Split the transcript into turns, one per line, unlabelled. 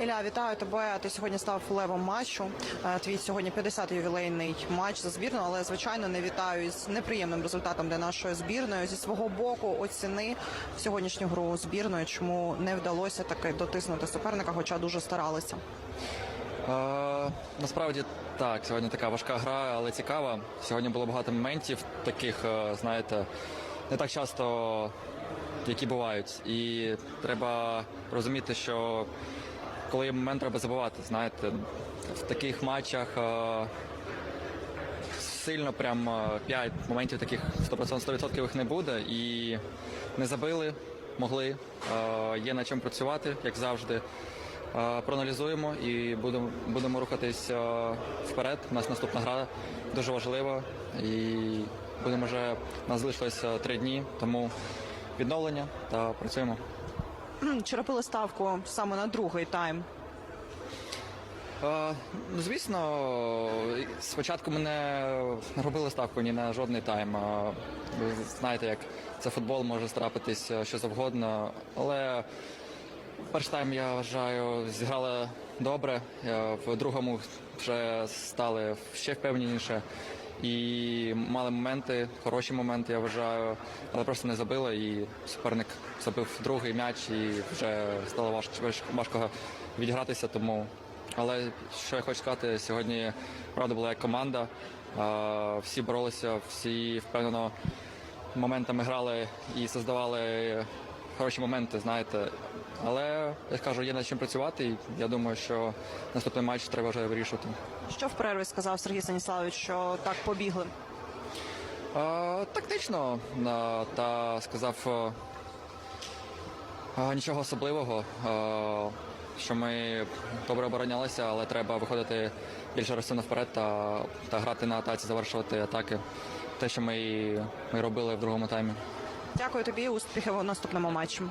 Ілля, вітаю тебе. Ти сьогодні став левом матчу. Е, Твій сьогодні 50-й ювілейний матч за збірну, але звичайно не вітаю із неприємним результатом для нашої збірної. Зі свого боку оціни сьогоднішню гру збірної, чому не вдалося таки дотиснути суперника, хоча дуже старалися.
Е, насправді так, сьогодні така важка гра, але цікава. Сьогодні було багато моментів, таких, е, знаєте, не так часто, які бувають. І треба розуміти, що коли момент, треба забувати. Знаєте, в таких матчах е, сильно прям 5 моментів таких 100%, 100% не буде. І не забили, могли. Е, Є над чим працювати, як завжди. Е, Проаналізуємо і будемо, будемо рухатись е, вперед. У нас наступна гра дуже важлива. І будемо вже у нас залишилося три дні, тому відновлення та працюємо.
Чи робили ставку саме на другий тайм?
Е, Ну, звісно, спочатку ми не робили ставку ні на жодний тайм. Е, Ви знаєте, як це футбол може страпитись е, що завгодно. Але перший тайм, я вважаю, зіграли добре. В другому вже стали ще впевненіше. І мали моменти, хороші моменти, я вважаю, але просто не забили. І суперник забив другий м'яч, і вже стало важко, важко відігратися. Тому але що я хочу сказати, сьогодні правда була як команда. Всі боролися, всі впевнено моментами грали і создавали хороші моменти, знаєте. Але я скажу, є над чим працювати. І я думаю, що наступний матч треба вже вирішувати.
Що в перерві сказав Сергій Станіславович, що так побігли?
Е, Тактично е, та сказав е, нічого особливого, е, що ми добре оборонялися, але треба виходити більш агресивно вперед та, та грати на атаці, завершувати атаки. Те, що ми, ми робили в другому таймі.
Дякую тобі. Успіхів у наступному матчі.